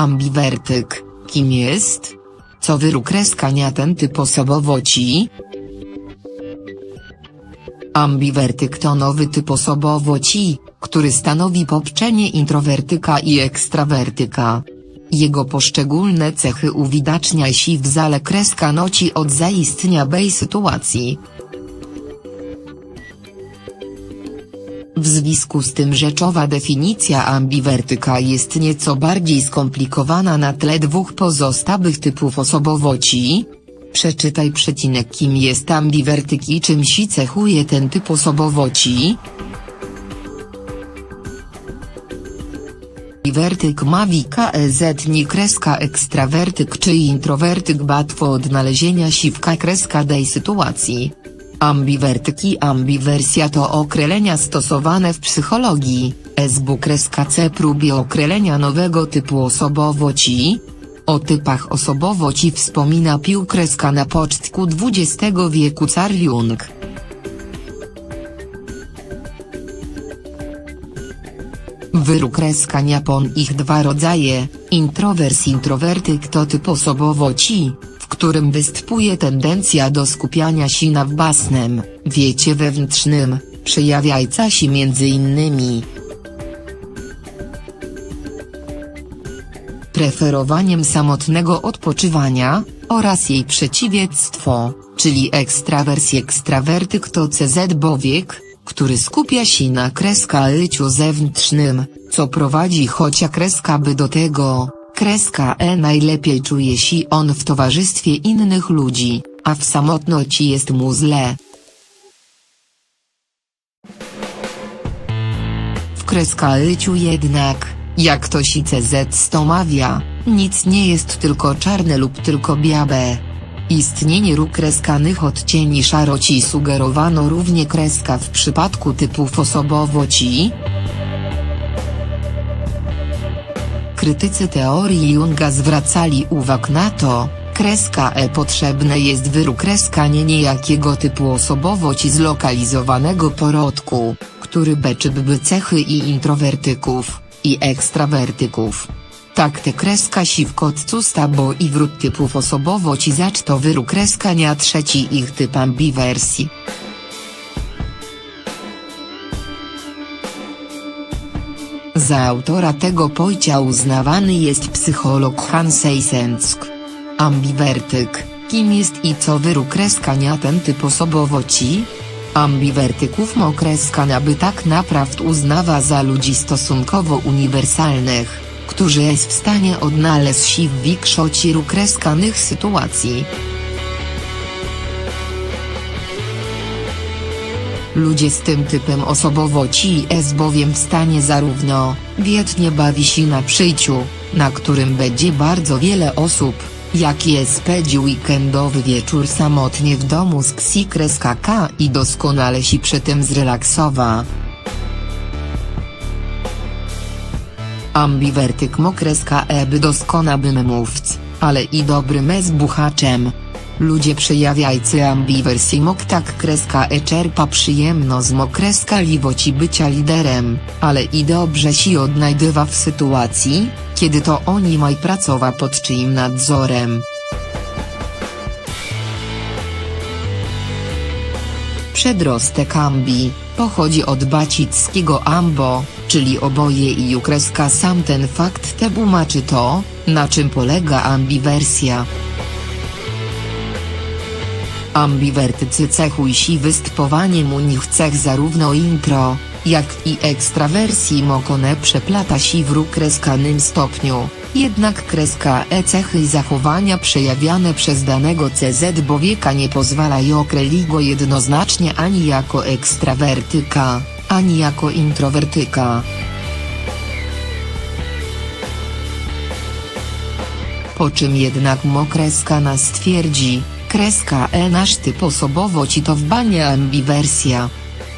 Ambiwertyk, kim jest? Co wyrukreska ten typ osobowości? Ambiwertyk to nowy typ osobowości, który stanowi poprzenie introwertyka i ekstrawertyka. Jego poszczególne cechy uwidacznia się w zale kreska noci od zaistnia bej sytuacji. W związku z tym rzeczowa definicja ambiwertyka jest nieco bardziej skomplikowana na tle dwóch pozostałych typów osobowości. Przeczytaj przecinek kim jest ambiwertyk i czym się cechuje ten typ osobowości. Ambiwertyk ma WKEZ nie kreska ekstrawertyk czy introwertyk łatwo odnalezienia w kreska tej sytuacji. Ambiwertyk i ambiwersja to określenia stosowane w psychologii, SB kreska C próbie określenia nowego typu osobowości. O typach osobowości wspomina pił kreska na początku XX wieku Carl Jung. Wyrukreska pon ich dwa rodzaje, introvers introwertyk to typ osobowości, którym występuje tendencja do skupiania się na własnym, wiecie wewnętrznym, przejawiająca się między innymi. Preferowaniem samotnego odpoczywania, oraz jej przeciwieństwo, czyli ekstrawers ekstrawertyk to CZ bowiek, który skupia się na kreska życiu zewnętrznym, co prowadzi chocia kreska by do tego, kreska E najlepiej czuje się on w towarzystwie innych ludzi, a w samotności jest mu źle. W kreska życiu jednak, jak to si CZ stomawia, nic nie jest tylko czarne lub tylko białe. Istnienie róg kreskanych odcieni szaroci sugerowano równie kreska w przypadku typów osobowości. Krytycy teorii Junga zwracali uwagę na to, kreska E potrzebne jest wyrukreska niejakiego typu osobowości zlokalizowanego porodku, który beczyłby cechy i introwertyków, i ekstrawertyków. Tak te kreska si w kotcu stabo i wrót typów osobowości zacz to wyrukreskania trzeci ich typ ambiwersji. Za autora tego pojścia uznawany jest psycholog Hans Eysenck. Ambiwertyk, kim jest i co wyrukreskania ten typ osobowości? Ambiwertyków mokreskania by tak naprawdę uznawa za ludzi stosunkowo uniwersalnych, którzy jest w stanie odnaleźć się w większości rukreskanych sytuacji. Ludzie z tym typem osobowości jest bowiem w stanie zarówno, wietnie bawi się na przyjciu, na którym będzie bardzo wiele osób, jak je spędzi weekendowy wieczór samotnie w domu z ksi kreska K i doskonale się przy tym zrelaksowa. Ambiwertyk mokreska E by doskonałym mówc, ale i dobrym z buchaczem. Ludzie przejawiajcy ambiwersji mok tak kreska E czerpa przyjemno z mokreska liwoci bycia liderem, ale i dobrze się odnajdywa w sytuacji, kiedy to oni maj pracowa pod czyim nadzorem. Przedrostek ambi, pochodzi od bacickiego ambo, czyli oboje i ukreska sam ten fakt te tłumaczy to, na czym polega ambiwersja. Ambiwertycy cechujsi występowaniem u nich cech zarówno intro, jak i ekstrawersji mokone przeplata się w kreskanym stopniu, jednak kreska e cechy zachowania przejawiane przez danego CZ bowieka nie pozwalają określić go jednoznacznie ani jako ekstrawertyka, ani jako introwertyka. Po czym jednak mokreska nas stwierdzi, kreska E nasz typ osobowości to w banie ambiwersja.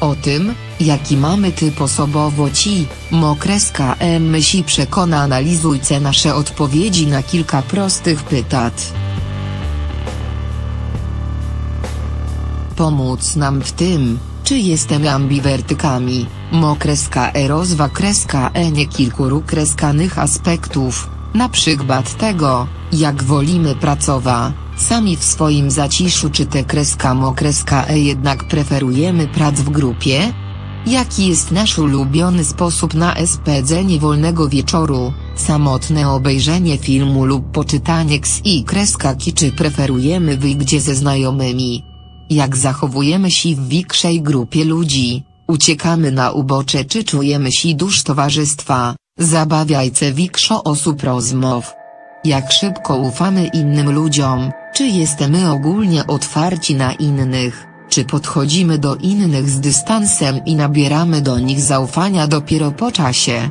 O tym, jaki mamy typ osobowości, mokreska E myśli przekona analizujcie nasze odpowiedzi na kilka prostych pytań. Pomóc nam w tym, czy jestem ambiwertykami, mokreska E rozwa kreska E nie kilku kreskanych aspektów, Na przykład tego, jak wolimy pracować, sami w swoim zaciszu czy te kreska mo kreska e jednak preferujemy prac w grupie? Jaki jest nasz ulubiony sposób na spędzenie wolnego wieczoru, samotne obejrzenie filmu lub poczytanie ks i kreska ki czy preferujemy wyjście ze znajomymi? Jak zachowujemy się w większej grupie ludzi? Uciekamy na ubocze czy czujemy się dusz towarzystwa, zabawiajce większo osób rozmów. Jak szybko ufamy innym ludziom, czy jesteśmy ogólnie otwarci na innych, czy podchodzimy do innych z dystansem i nabieramy do nich zaufania dopiero po czasie.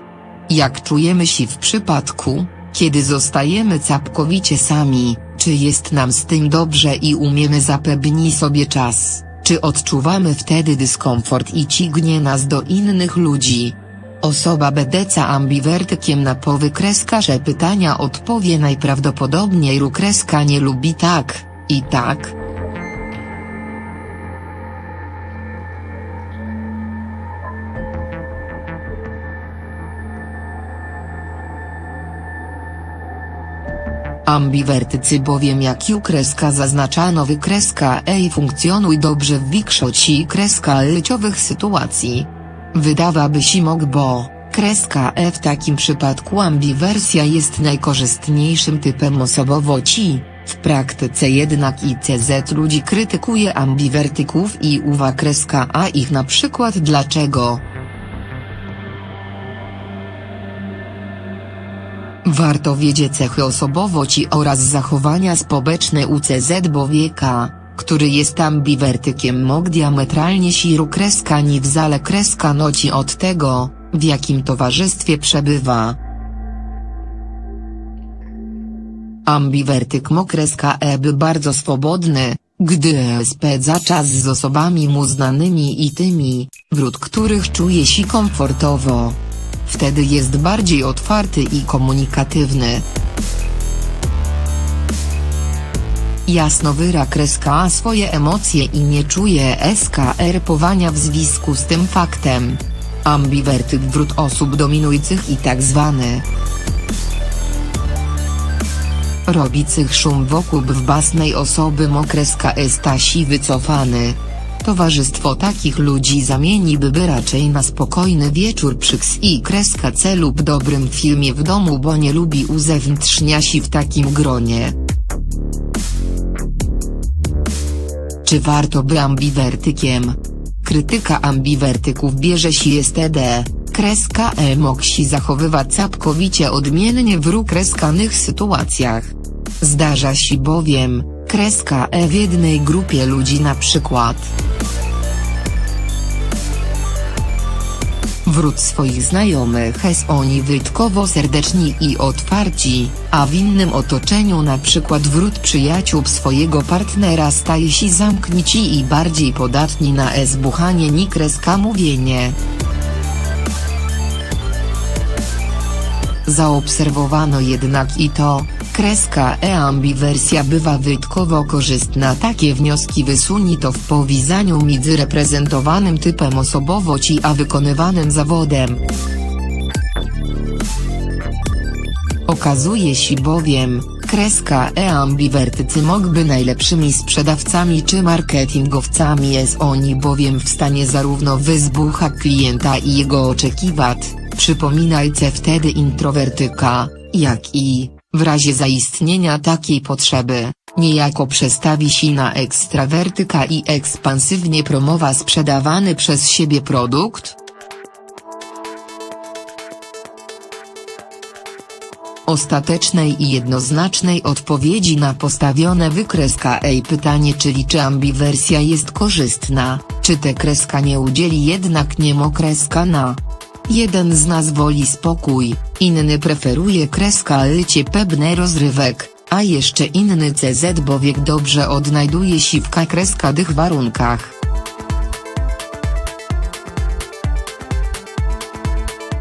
Jak czujemy się w przypadku, kiedy zostajemy całkowicie sami, czy jest nam z tym dobrze i umiemy zapewnić sobie czas, czy odczuwamy wtedy dyskomfort i cignie nas do innych ludzi. Osoba będąca ambiwertykiem na powy kreska że pytania odpowie najprawdopodobniej ru kreska nie lubi tak, i tak. Ambiwertycy bowiem jak u kreska zaznaczano wykreska e funkcjonuj dobrze w większości kreska życiowych sytuacji. Wydawaby się mógł bo, kreska e w takim przypadku ambiwersja jest najkorzystniejszym typem osobowości, w praktyce jednak ICZ ludzi krytykuje ambiwertyków i uwa kreska a ich na przykład dlaczego. Warto wiedzieć cechy osobowości oraz zachowania społeczne UCZ bowieka, który jest ambiwertykiem mógł diametralnie siru kreska ni wcale kreska noci od tego, w jakim towarzystwie przebywa. Ambiwertyk mokreska e by bardzo swobodny, gdy spędza czas z osobami mu znanymi i tymi, wśród których czuje się komfortowo. Wtedy jest bardziej otwarty i komunikatywny. Jasno wyra kreska swoje emocje i nie czuje SKR powania w związku z tym faktem. Ambiwertyk wśród osób dominujących i tak zwany robiących szum wokół w basnej osoby mokreska estasi wycofany. Towarzystwo takich ludzi zamieniłby by raczej na spokojny wieczór przy ks i kreska C lub dobrym filmie w domu bo nie lubi uzewnętrznia się w takim gronie. Czy warto by ambiwertykiem? Krytyka ambiwertyków bierze się std. Kreska E moksi zachowywać całkowicie odmiennie w kreskanych sytuacjach. Zdarza się bowiem, kreska E w jednej grupie ludzi na przykład. Wrót swoich znajomych. Jest oni wyjątkowo serdeczni i otwarci, a w innym otoczeniu na przykład wrót przyjaciół swojego partnera. Staje się zamknięci i bardziej podatni na zbuchanie ni kreska mówienie. Zaobserwowano jednak i to, kreska e-ambiwersja bywa wyjątkowo korzystna takie wnioski wysuni to w powiązaniu między reprezentowanym typem osobowości a wykonywanym zawodem. Okazuje się bowiem, kreska e-ambiwertycy mogłyby najlepszymi sprzedawcami czy marketingowcami jest oni bowiem w stanie zarówno wyzbucha klienta i jego oczekiwać, przypominajcie wtedy introwertyka, jak i, w razie zaistnienia takiej potrzeby, niejako przestawi się na ekstrawertyka i ekspansywnie promowa sprzedawany przez siebie produkt? Ostatecznej i jednoznacznej odpowiedzi na postawione wykreska ej pytanie czyli czy ambiwersja jest korzystna, czy te kreska nie udzieli jednak niemokreska na. Jeden z nas woli spokój, inny preferuje kreska lycie pewne rozrywek, a jeszcze inny CZ bowiek dobrze odnajduje w kreska tych warunkach.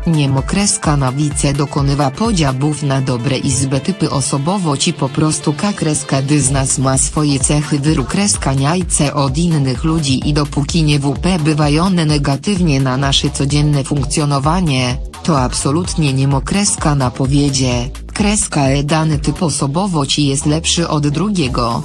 Niemokreska na wice dokonywa podziałów na dobre i typy. Osobowości po prostu kakreska dy z nas ma swoje cechy. Wyrukreskaniajce od innych ludzi i dopóki nie WP bywają negatywnie na nasze codzienne funkcjonowanie, to absolutnie niemokreska na powiedzie, Kreska E dany typ osobowości jest lepszy od drugiego.